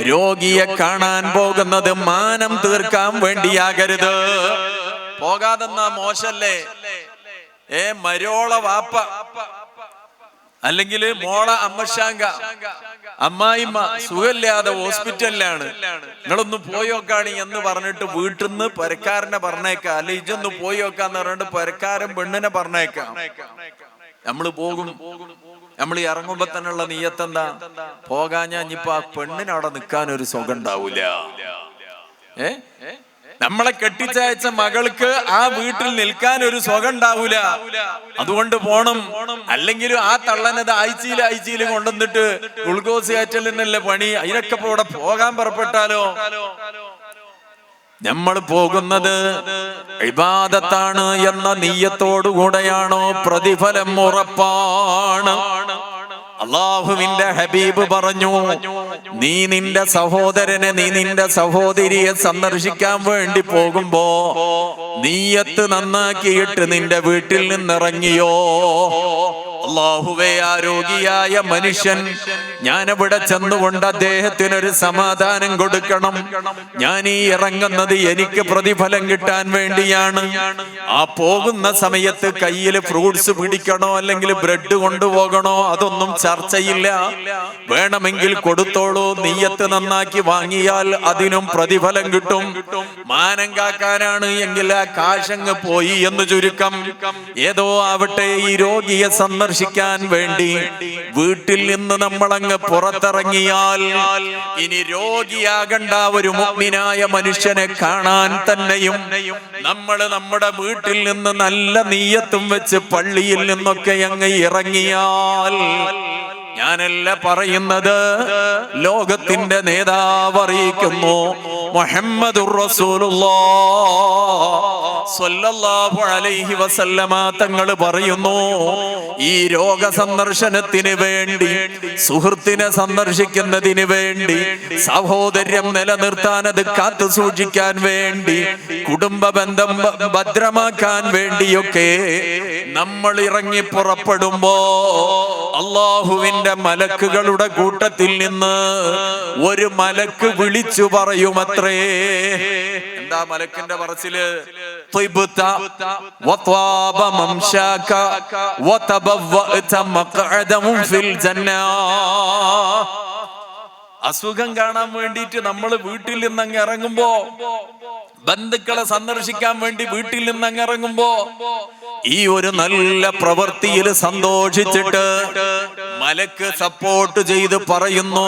രോഗിയെ കാണാൻ പോകുന്നത് മാനം തീർക്കാൻ വേണ്ടിയാകരുത്. പോകാതെന്ന മോശല്ലേ? ഏ മരോള വാപ്പ. അല്ലെങ്കിൽ മോള അമ്മശാങ്ക. അമ്മായിമ്മ സുഖമില്ലാതെ ഹോസ്പിറ്റലിലാണ്. നിങ്ങളൊന്ന് പോയോക്കാണ് എന്ന് പറഞ്ഞിട്ട് വീട്ടിൽ നിന്ന് പരക്കാരനെ പറഞ്ഞേക്കാം. അല്ലെ ഇജൊന്ന് പോയോക്കാന്ന് പറഞ്ഞിട്ട് പരക്കാരൻ പെണ്ണിനെ പറഞ്ഞേക്കാം. നമ്മൾ പോകും. നമ്മൾ ഇറങ്ങുമ്പോ തന്നെയുള്ള നീയത്തെന്താ? പോകാഞ്ഞാ ഇനിയിപ്പോ ആ പെണ്ണിന് അവിടെ നിൽക്കാൻ ഒരു സുഖം ഉണ്ടാവൂല ഏ? നമ്മളെ കെട്ടിച്ചയച്ച മകൾക്ക് ആ വീട്ടിൽ നിൽക്കാൻ ഒരു സുഖം ഉണ്ടാവൂല അതുകൊണ്ട് പോണം. അല്ലെങ്കിലും ആ തള്ളനത് ആഴ്ചയിൽ ആഴ്ചയിൽ കൊണ്ടുവന്നിട്ട് ഗ്ലൂക്കോസ് കയറ്റലിനല്ലേ പണി? അതിനൊക്കെ ഇപ്പൊ ഇവിടെ പോകാൻ പുറപ്പെട്ടാലോ? നമ്മൾ പോകുന്നത് ഇബാദത്താണ് എന്ന നീയത്തോടുകൂടെയാണോ പ്രതിഫലം ഉറപ്പാണ്. അള്ളാഹുവിന്റെ ഹബീബ് പറഞ്ഞു നീ നിന്റെ സഹോദരനെ നീ നിന്റെ സഹോദരിയെ സന്ദർശിക്കാൻ വേണ്ടി പോകുമ്പോ നീയത്ത് നന്നാക്കിയിട്ട് നിന്റെ വീട്ടിൽ നിന്നിറങ്ങിയോ. അള്ളാഹുവേ ആരോഗ്യായ മനുഷ്യൻ ഞാൻ അവിടെ ചെന്നുകൊണ്ട് അദ്ദേഹത്തിന് ഒരു സമാധാനം കൊടുക്കണം. ഞാൻ ഈ ഇറങ്ങുന്നത് എനിക്ക് പ്രതിഫലം കിട്ടാൻ വേണ്ടിയാണ്. ആ പോകുന്ന സമയത്ത് കയ്യിൽ ഫ്രൂട്ട്സ് പിടിക്കണോ അല്ലെങ്കിൽ ബ്രെഡ് കൊണ്ടുപോകണോ അതൊന്നും ചർച്ചയില്ല. വേണമെങ്കിൽ കൊടുത്തോളൂ. നീയത്ത് നന്നാക്കി വാങ്ങിയാൽ അതിനും പ്രതിഫലം കിട്ടും. മാനം കാക്കാനാണ് എങ്കിൽ ആ കാശങ്ങ് പോയി എന്ന് ചുരുക്കം. ഏതോ ആവട്ടെ ഈ രോഗിയെ സന്ദർശിക്കാൻ വേണ്ടി വീട്ടിൽ നിന്ന് നമ്മളങ്ങ് പുറത്തിറങ്ങിയാൽ ഇനി രോഗിയാകണ്ട ഒരു മുഗ്നായ മനുഷ്യനെ കാണാൻ തന്നെയും നമ്മൾ നമ്മുടെ വീട്ടിൽ നിന്ന് നല്ല നീയത്തും വെച്ച് പള്ളിയിൽ നിന്നൊക്കെ അങ്ങ് ഇറങ്ങിയാൽ ഞാനല്ല പറയുന്നത് ലോകത്തിന്റെ നേതാവ് അറിയിക്കുന്നു മുഹമ്മദുർ അലൈഹി വസല്ലമ തങ്ങൾ പറയുന്നു ഈ രോഗ സന്ദർശനത്തിന് വേണ്ടി സുഹൃത്തിനെ സന്ദർശിക്കുന്നതിന് വേണ്ടി സഹോദര്യം നിലനിർത്താൻ അത് കാത്തു സൂക്ഷിക്കാൻ വേണ്ടി കുടുംബ ബന്ധം ഭദ്രമാക്കാൻ വേണ്ടിയൊക്കെ നമ്മൾ ഇറങ്ങി പുറപ്പെടുമ്പോ അള്ളാഹുവിന്റെ മലക്കുകളുടെ കൂട്ടത്തിൽ നിന്ന് ഒരു മലക്ക് വിളിച്ചു പറയുമത്രേ എന്താ മലക്കിന്റെ പറച്ചിൽ? അസുഖം കാണാൻ വേണ്ടിയിട്ട് നമ്മൾ വീട്ടിൽ നിന്ന് അങ്ങ് ഇറങ്ങുമ്പോ ബന്ധുക്കളെ സന്ദർശിക്കാൻ വേണ്ടി വീട്ടിൽ നിന്ന് അങ്ങിറങ്ങുമ്പോ ഈ ഒരു നല്ല പ്രവൃത്തിയിൽ സന്തോഷിച്ചിട്ട് മലക്ക് സപ്പോർട്ട് ചെയ്ത് പറയുന്നു.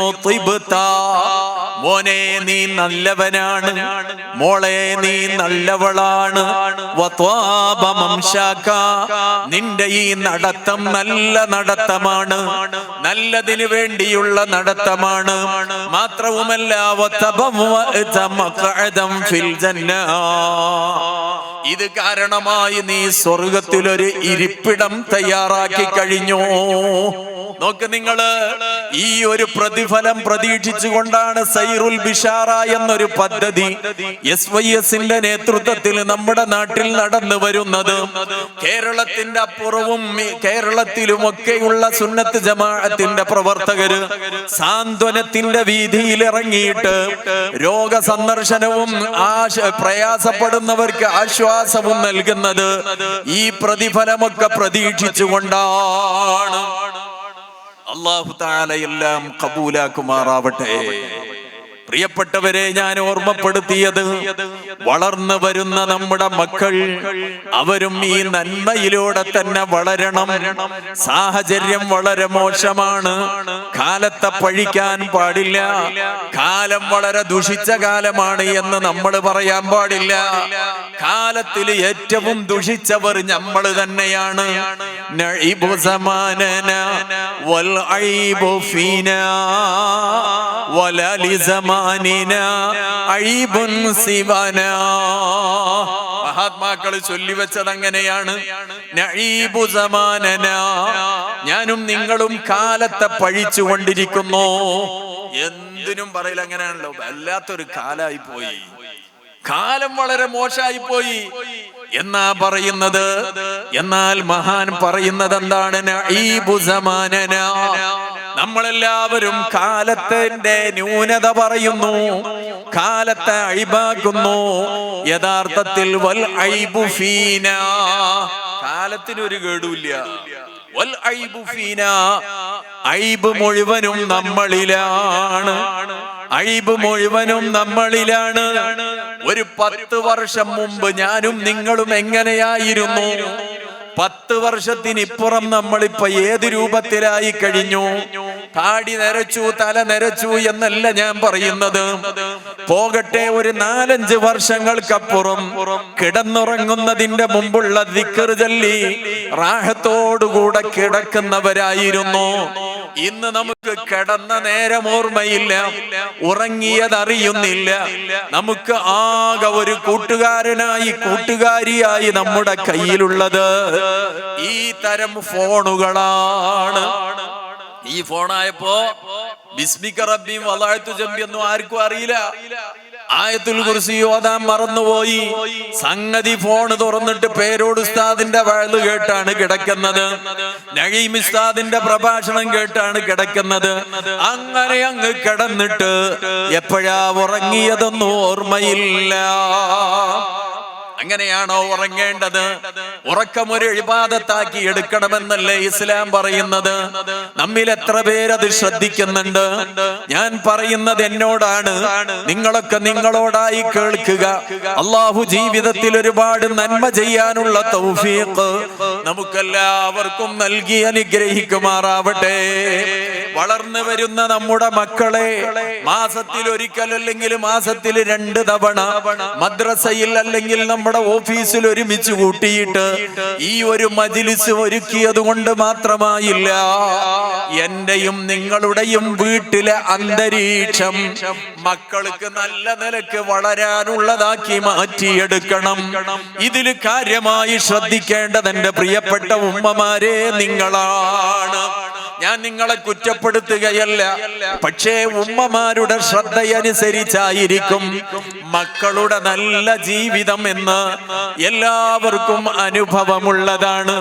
മോനെ നീ നല്ലവനാണ് മോളെ നീ നല്ലവളാണ്. നിന്റെ ഈ നടത്തം നല്ല നടത്തമാണ് നല്ലതിന് വേണ്ടിയുള്ള നടത്തമാണ് മാത്രവുമല്ല ഫിൽ. ഇത് കാരണമായി നീ സ്വർഗത്തിലൊരു ഇരിപ്പിടം തയ്യാറാക്കി കഴിഞ്ഞു. നോക്ക് നിങ്ങൾ ഈ ഒരു പ്രതിഫലം പ്രതീക്ഷിച്ചുകൊണ്ടാണ് സൈറുൽ ബിഷാറ എന്നൊരു പദ്ധതി എസ് വൈ എസിന്റെ നേതൃത്വത്തിൽ നമ്മുടെ നാട്ടിൽ നടന്നു വരുന്നത്. കേരളത്തിന്റെ അപ്പുറവും കേരളത്തിലുമൊക്കെയുള്ള സുന്നത്ത് ജമാഅത്തിന്റെ പ്രവർത്തകര് സാന്ത്വനത്തിന്റെ വീതിയിൽ ഇറങ്ങിയിട്ട് രോഗ സന്ദർശനവും പ്രയാസപ്പെടുന്നവർക്ക് ആശ്വാസവും നൽകുന്നത് ഈ പ്രതിഫലമൊക്കെ പ്രതീക്ഷിച്ചുകൊണ്ടാണ്. അള്ളാഹു താലയെല്ലാം കബൂലാക്കുമാറാവട്ടെ. പ്രിയപ്പെട്ടവരെ ഞാൻ ഓർമ്മപ്പെടുത്തിയത് വളർന്നു വരുന്ന നമ്മുടെ മക്കൾ അവരും ഈ നന്മയിലൂടെ തന്നെ വളരണം. സാഹചര്യം വളരെ മോശമാണ്. കാലത്തെ പഴിക്കാൻ പാടില്ല. കാലം വളരെ ദുഷിച്ച കാലമാണ് എന്ന് നമ്മൾ പറയാൻ പാടില്ല. കാലത്തിൽ ഏറ്റവും ദുഷിച്ചവർ നമ്മൾ തന്നെയാണ്. നഇബു زماننا والعيب فينا ولا لزماننا عيب സിവനാ മഹാത്മാക്കൾ ചൊല്ലിവെച്ചത് അങ്ങനെയാണ്. നഈബു സമാനന ഞാനും നിങ്ങളും കാലത്തെ പഴിച്ചുകൊണ്ടിരിക്കുന്നു എന്തിനും പറയില്ല അങ്ങനെയാണല്ലോ. വല്ലാത്തൊരു കാലായി പോയി. കാലം വളരെ മോശമായി പോയി. എന്നാ പറയുന്നത്? എന്നാൽ മഹാൻ പറയുന്നത് എന്താണ് നമ്മളെല്ലാവരും കാലത്തിന്റെ ന്യൂനത പറയുന്നു. കാലത്തെ അഴിബാക്കുന്നു യഥാർത്ഥത്തിൽ വൽ ഐബു ഫീന. കാലത്തിന് ഒരു കേടുമില്ല വൽ ഐബു ഫീന. ഐബ് മുഴുവനും നമ്മളിലാണ്. ഐബ് മുഴുവനും നമ്മളിലാണ്. ഒരു പത്ത് വർഷം മുമ്പ് ഞാനും നിങ്ങളും എങ്ങനെയായിരുന്നു? പത്ത് വർഷത്തിനിപ്പുറം നമ്മളിപ്പോ ഏത് രൂപത്തിലായി കഴിഞ്ഞു? താടി നരച്ചു തല നരച്ചു എന്നല്ല ഞാൻ പറയുന്നത്. പോകട്ടെ ഒരു നാലഞ്ച് വർഷങ്ങൾക്കപ്പുറം കിടന്നുറങ്ങുന്നതിന്റെ മുമ്പുള്ള ദിക്കർ ചൊല്ലി റാഹത്തോടുകൂടെ കിടക്കുന്നവരായിരുന്നു. ഇന്ന് നമുക്ക് കിടന്ന നേരം ഓർമ്മയില്ല. ഉറങ്ങിയതറിയുന്നില്ല. നമുക്ക് ആകെ ഒരു കൂട്ടുകാരനായി കൂട്ടുകാരിയായി നമ്മുടെ കയ്യിലുള്ളത് ഈ തരം ഫോണുകളാണ്. ഈ ഫോണായപ്പോ ബിസ്മിക റബ്ബിയും വലായത്തു ജമ്പിയൊന്നും ആർക്കും അറിയില്ല. ആയത്തുൽ കുറിച്ച് ഓതാൻ മറന്നുപോയി. സംഗതി ഫോൺ തുറന്നിട്ട് പേരോട് ഉസ്താദിന്റെ വഴൽ കേട്ടാണ് കിടക്കുന്നത്. നഴീം ഉസ്താദിന്റെ പ്രഭാഷണം കേട്ടാണ് കിടക്കുന്നത്. അങ്ങനെ അങ്ങ് കിടന്നിട്ട് എപ്പോഴാ ഉറങ്ങിയതൊന്നും ഓർമ്മയില്ല. അങ്ങനെയാണോ ഉറങ്ങേണ്ടത്? ഉറക്കം ഒരു എഴുപാദത്താക്കി എടുക്കണമെന്നല്ലേ ഇസ്ലാം പറയുന്നത്? നമ്മിൽ എത്ര പേരത് ശ്രദ്ധിക്കുന്നുണ്ട്? ഞാൻ പറയുന്നത് എന്നോടാണ്. നിങ്ങളൊക്കെ നിങ്ങളോടായി കേൾക്കുക. അള്ളാഹു ജീവിതത്തിൽ ഒരുപാട് നന്മ ചെയ്യാനുള്ള തൗഫീഖ് നമുക്കെല്ലാവർക്കും നൽകി അനുഗ്രഹിക്കുമാറാവട്ടെ. വളർന്നു വരുന്ന നമ്മുടെ മക്കളെ മാസത്തിൽ ഒരിക്കൽ അല്ലെങ്കിൽ മാസത്തിൽ രണ്ട് തവണ മദ്രസയിൽ അല്ലെങ്കിൽ നമ്മുടെ ഓഫീസിൽ ഒരുമിച്ച് കൂട്ടിയിട്ട് ഈ ഒരു മജിലിസ് ഒരുക്കിയത് കൊണ്ട് മാത്രമായില്ല. എന്റെയും നിങ്ങളുടെയും വീട്ടിലെ അന്തരീക്ഷം മക്കൾക്ക് നല്ല നിലയ്ക്ക് വളരാനുള്ളതാക്കി മാറ്റിയെടുക്കണം. ഇതിൽ കാര്യമായി ശ്രദ്ധിക്കേണ്ടത് എന്റെ പ്രിയപ്പെട്ട ഉമ്മമാരെ നിങ്ങളാണ്. ഞാൻ നിങ്ങളെ കുറ്റപ്പെടുത്തുകയല്ല. പക്ഷേ ഉമ്മമാരുടെ ശ്രദ്ധയനുസരിച്ചായിരിക്കും മക്കളുടെ നല്ല ജീവിതം എന്ന് എല്ലാവർക്കും അനുഭവമുള്ളതാണ്.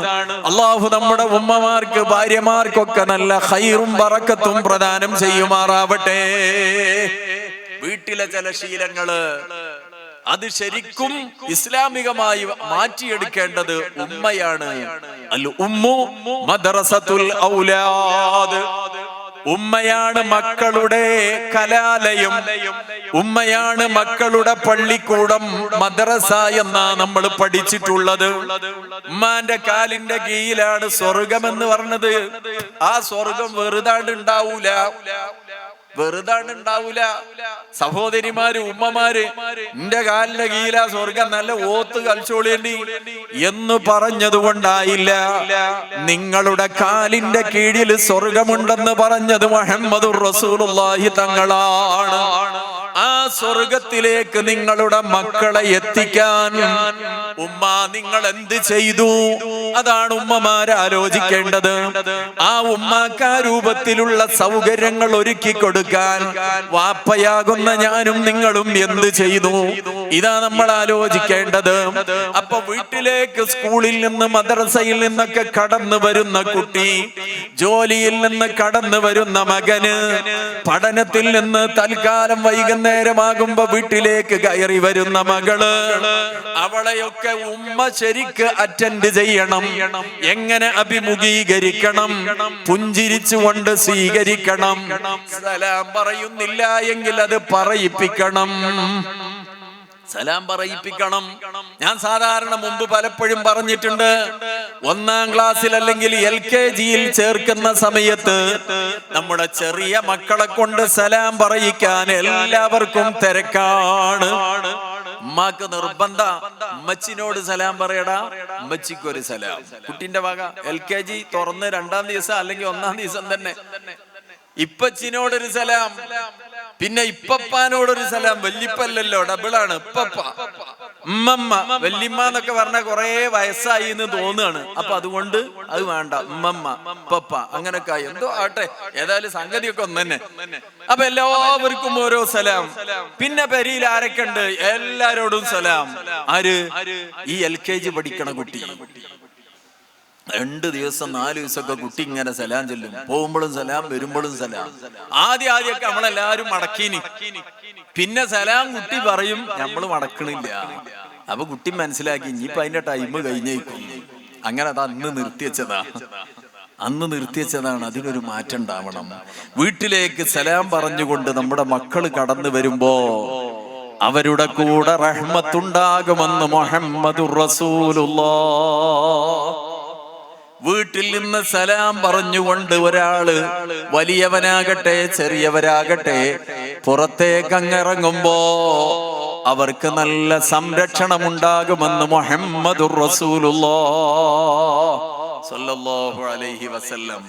അള്ളാഹു നമ്മുടെ ഉമ്മമാർക്ക് ഭാര്യമാർക്കൊക്കെ നല്ല ഹൈറും പറക്കത്തും പ്രദാനം ചെയ്യുമാറാവട്ടെ. വീട്ടിലെ ചില ശീലങ്ങൾ അത് ശരിക്കും ഇസ്ലാമികമായി മാറ്റിയെടുക്കേണ്ടത് ഉമ്മയാണ്. അൽ ഉമ്മു മദ്രസത്തുൽ ഔലാദ്. ഉമ്മയാണ് മക്കളുടെ കലാലയം. ഉമ്മയാണ് മക്കളുടെ പള്ളിക്കൂടം മദ്രസ എന്നാ നമ്മൾ പഠിച്ചിട്ടുള്ളത്. ഉമ്മാന്റെ കാലിന്റെ കീഴിലാണ് സ്വർഗം എന്ന് പറഞ്ഞത്. ആ സ്വർഗം വെറുതാണ്ട് ഉണ്ടാവൂല. വെറുതാണ് ഉണ്ടാവൂല സഹോദരിമാര് ഉമ്മമാര് എന്റെ കാലിന്റെ കീല സ്വർഗം നല്ല ഓത്ത് കളിച്ചോളേണ്ടി എന്ന് പറഞ്ഞതുകൊണ്ടായില്ല. നിങ്ങളുടെ കാലിന്റെ കീഴിൽ സ്വർഗമുണ്ടെന്ന് പറഞ്ഞത് മുഹമ്മദ് റസൂലുള്ളാഹി തങ്ങളാണ്. ആ സ്വർഗത്തിലേക്ക് നിങ്ങളുടെ മക്കളെ എത്തിക്കാൻ ഉമ്മ നിങ്ങൾ എന്ത് ചെയ്തു? അതാണ് ഉമ്മമാർ ആലോചിക്കേണ്ടത്. ആ ഉമ്മാക്ക് രൂപത്തിലുള്ള സൗകര്യങ്ങൾ ഒരുക്കി കൊടുക്കാൻ വാപ്പയാകുന്ന ഞാനും നിങ്ങളും എന്ത് ചെയ്തു? ഇതാ നമ്മൾ ആലോചിക്കേണ്ടത്. അപ്പൊ വീട്ടിലേക്ക് സ്കൂളിൽ നിന്ന് മദ്രസയിൽ നിന്നൊക്കെ കടന്നു വരുന്ന കുട്ടി ജോലിയിൽ നിന്ന് കടന്നു വരുന്ന മകന് പഠനത്തിൽ നിന്ന് തൽക്കാലം വൈകുന്നേരമാകുമ്പോ വീട്ടിലേക്ക് കയറി വരുന്ന മകൾ അവളെയൊക്കെ ഉമ്മ ശരിക്ക് അറ്റൻഡ് ചെയ്യണം. എങ്ങനെ അഭിമുഖീകരിക്കണം? പുഞ്ചിരിച്ചുകൊണ്ട് സ്വീകരിക്കണം. സലാം പറയുന്നില്ല എങ്കിൽ അത് പറയിപ്പിക്കണം. സലാം പറയിപ്പിക്കണം. ഞാൻ സാധാരണ മുമ്പ് പലപ്പോഴും പറഞ്ഞിട്ടുണ്ട് ഒന്നാം ക്ലാസ്സിൽ അല്ലെങ്കിൽ എൽ കെ ജിയിൽ ചേർക്കുന്ന സമയത്ത് നമ്മുടെ ചെറിയ മക്കളെ കൊണ്ട് സലാം പറയിക്കാൻ എല്ലാവർക്കും തിരക്കാണ്. ഉമ്മാക്ക് നിർബന്ധ. ഉമ്മച്ചിനോട് സലാം പറയടാ. ഉമ്മച്ചിക്ക് ഒരു സലാം. കുട്ടിന്റെ വക എൽ കെ ജി തുറന്ന് രണ്ടാം ദിവസം അല്ലെങ്കിൽ ഒന്നാം ദിവസം തന്നെ. ഇപ്പച്ചിനോടൊരു സലാം. പിന്നെ ഇപ്പപ്പാനോടൊരു സലാം. വല്യപ്പല്ലല്ലോ ഡബിളാണ്. ഇപ്പപ്പ. ഉമ്മമ്മ വല്യമ്മ എന്നൊക്കെ പറഞ്ഞ കൊറേ വയസ്സായി എന്ന് തോന്നുകയാണ്. അപ്പൊ അതുകൊണ്ട് അത് വേണ്ട. ഉമ്മമ്മ ഇപ്പപ്പ അങ്ങനൊക്കെ ആയി. എന്തോ ആട്ടെ ഏതായാലും സംഗതിയൊക്കെ ഒന്ന് തന്നെ. അപ്പൊ എല്ലാവർക്കും ഓരോ സലാം. പിന്നെ പെരിയിൽ ആരൊക്കെ ഉണ്ട് എല്ലാരോടും സലാം. ആര്? ഈ എൽ കെ ജി പഠിക്കണ കുട്ടി. രണ്ട് ദിവസം നാല് ദിവസമൊക്കെ കുട്ടി ഇങ്ങനെ സലാം ചെല്ലും. പോകുമ്പോഴും സലാം വരുമ്പോഴും സലാം. ആദ്യം ആദ്യമൊക്കെ നമ്മളെല്ലാരും മടക്കീനി. പിന്നെ സലാം കുട്ടി പറയും നമ്മൾ മടക്കണില്ല. അപ്പൊ കുട്ടി മനസ്സിലാക്കി ഇനിയിപ്പൊ അതിന്റെ ടൈം കഴിഞ്ഞേക്കും. അങ്ങനെ അത് അന്ന് നിർത്തിവെച്ചതാ അന്ന് നിർത്തിവെച്ചതാണ് അതിനൊരു മാറ്റം ഉണ്ടാവണം. വീട്ടിലേക്ക് സലാം പറഞ്ഞുകൊണ്ട് നമ്മുടെ മക്കൾ കടന്നു വരുമ്പോ അവരുടെ കൂടെ റഹ്മത്തുണ്ടാകുമെന്ന് മുഹമ്മദ് റസൂലുള്ളാഹ് വീട്ടിൽ നിന്ന് സലാം പറഞ്ഞുകൊണ്ട് ഒരാൾ വലിയവനാകട്ടെ ചെറിയവരാകട്ടെ പുറത്തേക്ക് അങ്ങിറങ്ങുമ്പോ അവർക്ക് നല്ല സംരക്ഷണം ഉണ്ടാകുമെന്ന് മുഹമ്മദുർ റസൂലുള്ള സല്ലല്ലാഹു അലൈഹി വസല്ലം.